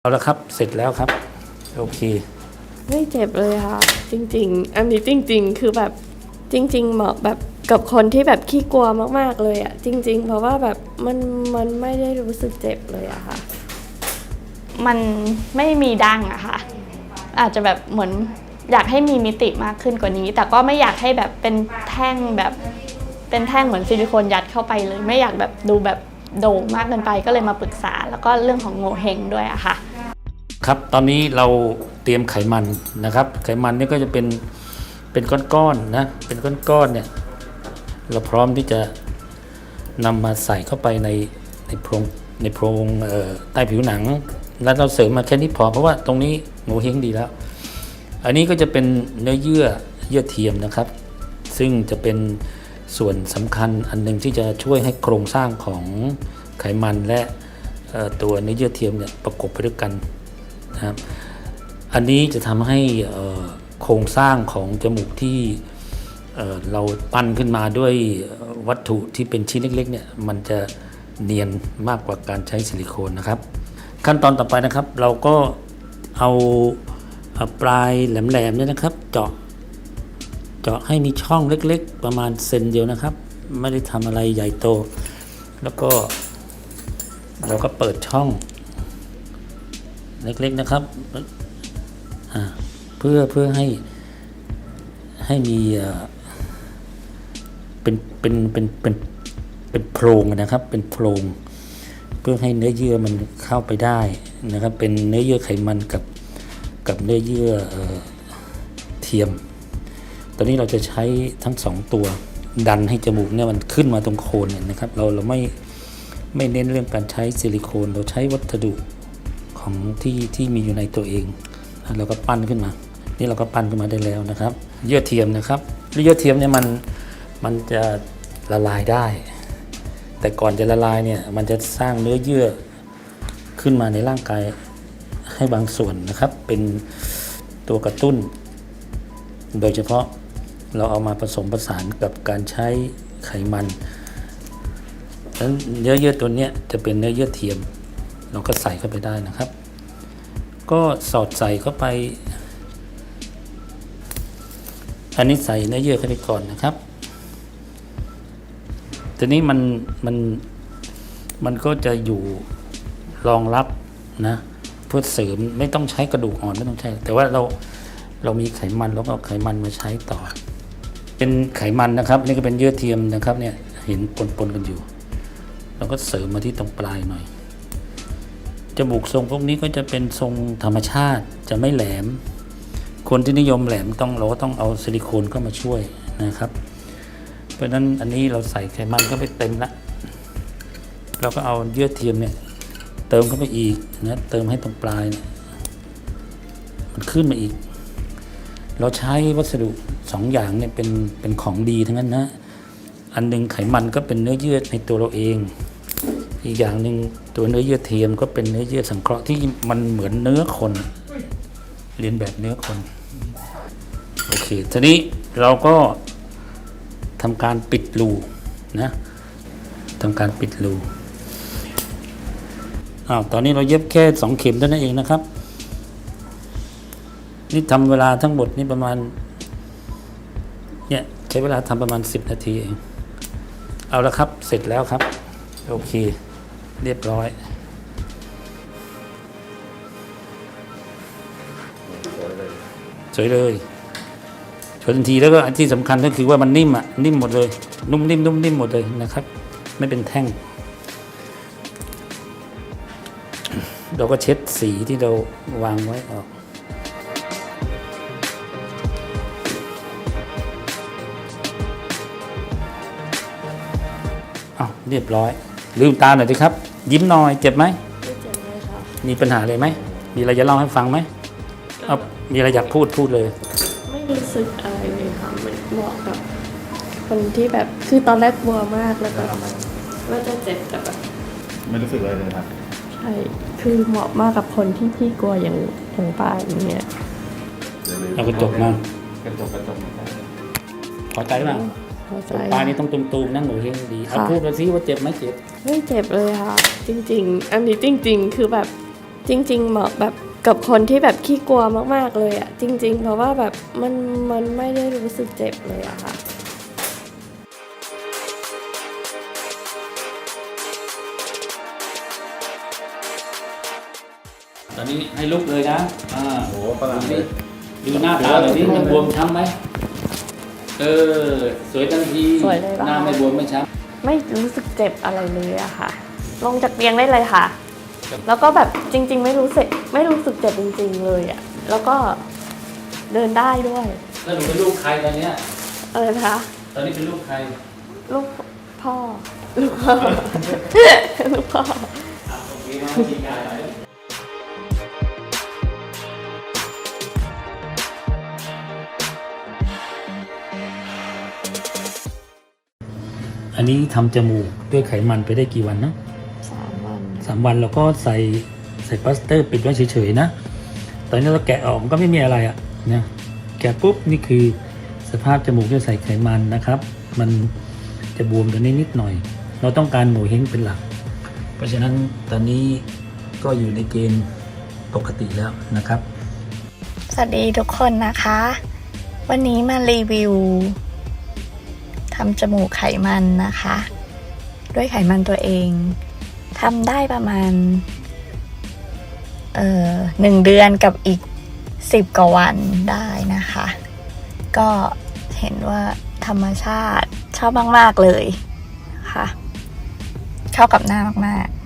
เอาละครับเสร็จแล้วครับโอเค ไม่เจ็บเลยค่ะ จริง ๆ อันนี้จริง ๆ คือแบบจริง ๆ เหมาะแบบกับคนที่แบบขี้กลัวมาก ๆ เลยอะจริง ๆ เพราะว่าแบบมันมันไม่ได้รู้สึกเจ็บเลยอะค่ะ มันไม่มีดังอะค่ะ อาจจะแบบเหมือนอยากให้มีมิติมากขึ้นกว่านี้ แต่ก็ไม่อยากให้แบบเป็นแท่งแบบเป็นแท่งเหมือนซิลิโคนยัดเข้าไปเลย ไม่อยากแบบดูแบบ โด่งมากเกินไปก็เลยมาปรึกษา แล้วก็เรื่องของโงเฮงด้วยอะค่ะ ครับตอนนี้เราเตรียมไขมันนะครับ ไขมันนี่ก็จะเป็นเป็นก้อนๆนะเป็นก้อนๆเนี่ยเราพร้อมที่จะนำมาใส่เข้าไปในในโพรงในโพรงใต้ผิวหนัง แล้วเราเสริมมาแค่นี้พอเพราะว่าตรงนี้โงเฮงดีแล้ว อันนี้ก็จะเป็นเนื้อเยื่อเยื่อเทียมนะครับ ซึ่งจะเป็น ส่วนสำคัญอันหนึ่งที่จะช่วยให้โครงสร้างของไขมันและตัวเนื้อเยื่อเทียมเนี่ยประกบไปด้วยกันนะครับ อันนี้จะทำให้โครงสร้างของจมูกที่เเราปั้นขึ้นมาด้วยวัตถุที่เป็นชิ้นเล็กๆเนี่ยมันจะเนียนมากกว่าการใช้ซิลิโคนนะครับ ขั้นตอนต่อไปนะครับเราก็เอาเอาปลายแหลมๆเนี่ยนะครับ เจาะ เจาะให้มีช่องเล็กๆ ประมาณเซนเดียวนะครับ ไม่ได้ทำอะไรใหญ่โต แล้วก็เราก็เปิดช่องเล็กๆนะครับเพื่อเพื่อให้ให้มีเป็นเป็นเป็นเป็นเป็นโพรงนะครับ เป็นโพรงเพื่อให้เนื้อเยื่อมันเข้าไปได้นะครับ เป็นเนื้อเยื่อไขมันกับกับเนื้อเยื่อเอ่อเทียม ตอนนี้เราจะใช้ทั้งสองตัวดันให้จมูกเนี่ยมันขึ้นมาตรงโคนเนี่ยนะครับ เราเราไม่ไม่เน้นเรื่องการใช้ซิลิโคน เราใช้วัสดุของที่ที่มีอยู่ในตัวเองเราก็ปั้นขึ้นมา นี่เราก็ปั้นขึ้นมาได้แล้วนะครับ เยื่อเทียมนะครับเยื่อเทียมเนี่ยมันมันจะละลายได้ แต่ก่อนจะละลายเนี่ยมันจะสร้างเนื้อเยื่อขึ้นมาในร่างกายให้บางส่วนนะครับ เป็นตัวกระตุ้น โดยเฉพาะ เราเอามาผสมผสานกับการใช้ไขมันดังนั้นเนื้อเยื่อตัวนี้จะเป็นเนื้อเยื่อเทียม เราก็ใส่เข้าไปได้นะครับ ก็สอดใส่เข้าไป อันนี้ใส่เนื้อเยื่อเข้าไปก่อนนะครับทีนี้มันมันมันก็จะอยู่รองรับนะเพื่อเสริมไม่ต้องใช้กระดูกอ่อนไม่ต้องใช้ แต่ว่าเราเรามีไขมันแล้วก็เอาไขมันมาใช้ต่อ เป็นไขมันนะครับนี่ก็เป็นเยื่อเทียมนะครับเนี่ยเห็นปนๆกันอยู่เราก็เสริมมาที่ตรงปลายหน่อยจมูกทรงพวกนี้ก็จะเป็นทรงธรรมชาติจะไม่แหลม คนที่นิยมแหลมต้องเราก็ต้องเอาซิลิโคนเข้ามาช่วยนะครับ เพราะฉะนั้นอันนี้เราใส่ไขมันเข้าไปเต็มละเราก็เอาเยื่อเทียมเนี่ยเติมเข้าไปอีกนะเติมให้ตรงปลาย มันขึ้นมาอีก เราใช้วัสดุ สองอย่างเนี่ยเป็นเป็นของดีทั้งนั้นนะ อันหนึงไขมันก็เป็นเนื้อเยื่อในตัวเราเอง อีกอย่างหนึ่งตัวเนื้อเยื่อเทียมก็เป็นเนื้อเยื่อสังเคราะห์ที่มันเหมือนเนื้อคน เรียนแบบเนื้อคน โอเค ทีนี้เราก็ทำการปิดรูนะทำการปิดรูอ้าวตอนนี้เราเย็บแค่สองเข็มเท่านั้นเองนะครับ นี่ทำเวลาทั้งหมดนี่ประมาณ เนี่ยใช้เวลาทำประมาณ 10 นาทีเอง เอาละครับเสร็จแล้วครับ โอเค เรียบร้อยสวยเลยสวยทันทีแล้วก็อันที่สำคัญก็คือว่ามันนิ่มอะนิ่มหมดเลย นุ่มนิ่มนุ่มนิ่มหมดเลยนะครับ ไม่เป็นแท่ง เราก็เช็ดสีที่เราวางไว้ออก เรียบร้อย ลืมตาหน่อยสิครับ ยิ้มหน่อยเจ็บไหมไม่เจ็บเลยค่ะมีปัญหาเลยไหมมีอะไรจะเล่าให้ฟังไหมเอามีอะไรอยากพูดพูดเลย ไม่รู้สึกอะไรเลยค่ะมันเหมาะกับคนที่แบบคือตอนแรกกลัวมากแล้วก็ว่าจะเจ็บแต่แบบไม่รู้สึกอะไรเลยครับ ใช่คือเหมาะมากกับคนที่พี่กลัวอย่างอย่างป้าอย่างเงี้ยเอากระจกมา กระจกกระจกพอใจไหม เข้าใจปลายนี้ต้องตูมๆนั่งหนูเฮงดีเอาค่ะ พูดมาสิว่าเจ็บไหมเจ็บ ไม่เจ็บเลยค่ะ จริง ๆ อันนี้จริง ๆ คือแบบจจริง ๆ เหมาะแบบกับคนที่แบบขี้กลัวมากๆเลยอะจริง ๆ เพราะว่าแบบมันมันไม่ได้รู้สึกเจ็บเลยอะค่ะ ตอนนี้ให้ลุกเลยนะ อ่าโอ้โหฝรั่งเลย ดูหน้าตาหน่อยดิมันบวมช้ำไหม เออ สวยทันทีสวยเลยปะ หน้าไม่บวมไม่ช้ไม่รู้สึกเจ็บอะไรเลยอะค่ะ ลงจากเตียงได้เลยค่ะแล้วก็แบบจริง ๆ ไม่รู้สึกไม่รู้สึกเจ็บจริง ๆ เลยอะแล้วก็เดินได้ด้วยำแล้วหนูเป็นลูกใครตอนเนี้ย อะไรนะคะตอนนี้เป็นลูกใครลูกพ่อลูกพ่อ ลูกพ่อ อะโอเคมาทีกายหน่อย อันนี้ทำจมูกด้วยไขมันไปได้กี่วันนะสามวันสามวันเราก็ใส่ใส่พลาสเตอร์ปิดไว้เฉยๆนะ ตอนนี้เราแกะออกมันก็ไม่มีอะไรอะ่ะนะแกะปุ๊บนี่คือสภาพจมูกที่ใส่ไขมันนะครับ มันจะบวมตัวนี้นิดหน่อย เราต้องการหมูเฮงเป็นหลัก เพราะฉะนั้นตอนนี้ก็อยู่ในเกณฑ์ปกติแล้วนะครับ สวัสดีทุกคนนะคะ วันนี้มารีวิว ทำจมูกไขมันนะคะ ด้วยไขมันตัวเองทำได้ประมาณเอ่อหนึ่งเดือนกับอีกสิบกว่าวันได้นะคะ ก็เห็นว่าธรรมชาติชอบมาก ๆ เลยค่ะ เข้ากับหน้ามาก ๆ